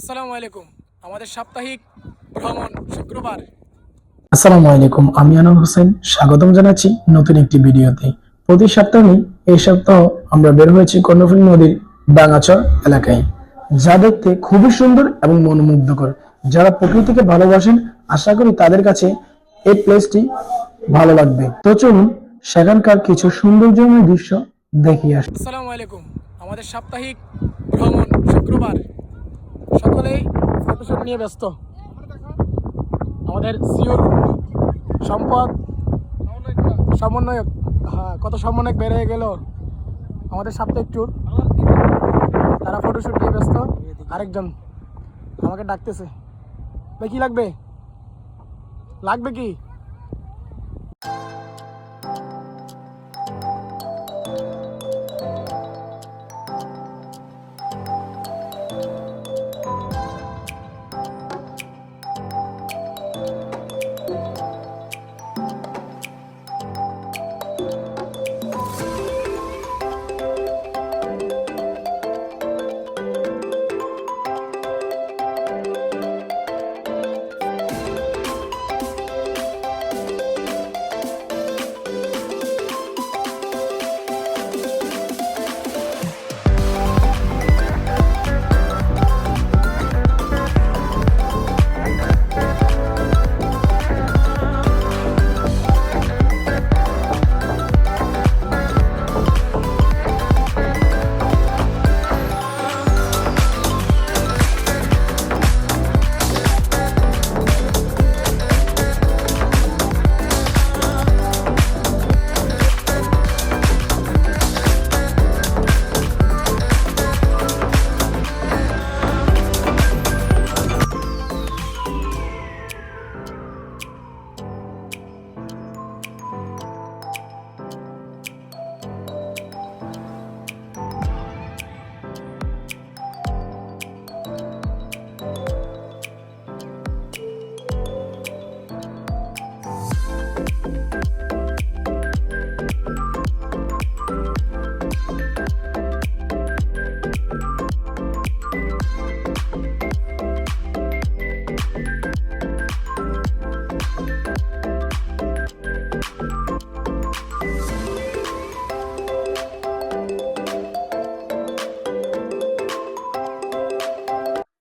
আসসালামু আলাইকুম। আমাদের সাপ্তাহিক ভ্রমণ শুক্রবার। আসসালামু আলাইকুম আমি আনোয়ার হোসেন। স্বাগতম জানাচ্ছি নতুন একটি ভিডিওতে। প্রতি সপ্তাহে এই সপ্তাহ আমরা বের হয়েছি কর্ণফুলী নদীর ডাঙ্গাচর এলাকায়। যা দেখতে খুবই সুন্দর এবং মনোমুগ্ধকর। যারা প্রকৃতিকে ভালোবাসেন আশা করি তাদের কাছে এই প্লেসটি ভালো লাগবে। তো চলুন সেখানকার কিছু সৌন্দর্যময় দৃশ্য দেখিয়ে আসি। আসসালামু আলাইকুম। আমাদের সাপ্তাহিক ভ্রমণ শুক্রবার। সকলেই ফটোশুট নিয়ে ব্যস্ত। আমাদের সিওর সম্পদ সমন্বয়ক হ্যাঁ কত সমন্বয়ক বেড়ে গেল? আমাদের সাপ্তাহিক ট্যুর তারা ফটোশুট নিয়ে ব্যস্ত। আরেকজন আমাকে ডাকতেছে। ভাই, কি লাগবে? লাগবে কি?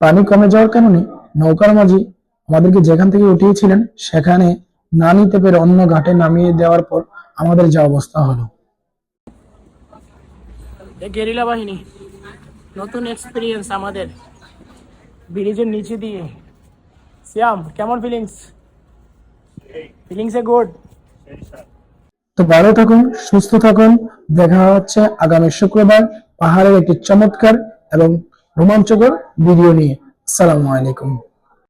পানি কমে যাওয়ার কারণে নৌকার মাঝি আমাদেরকে যেখান থেকে উঠিয়েছিলেন সেখানে না নিতে পেরে অন্য ঘাটে নামিয়ে দেওয়ার পর আমাদের যা অবস্থা হলো। গেরিলা বাহিনী নতুন এক্সপিরিয়েন্স আমাদের। ব্রিজের নিচে দিয়ে। শ্যাম কেমন ফিলিংস ফিলিংস এ গুড তো ভালো থাকুন সুস্থ থাকুন। দেখা হচ্ছে আগামী শুক্রবার পাহাড়ের একটি চমৎকার এবং রোমাঞ্চকর ভিডিও নিয়ে। আসসালামু আলাইকুম।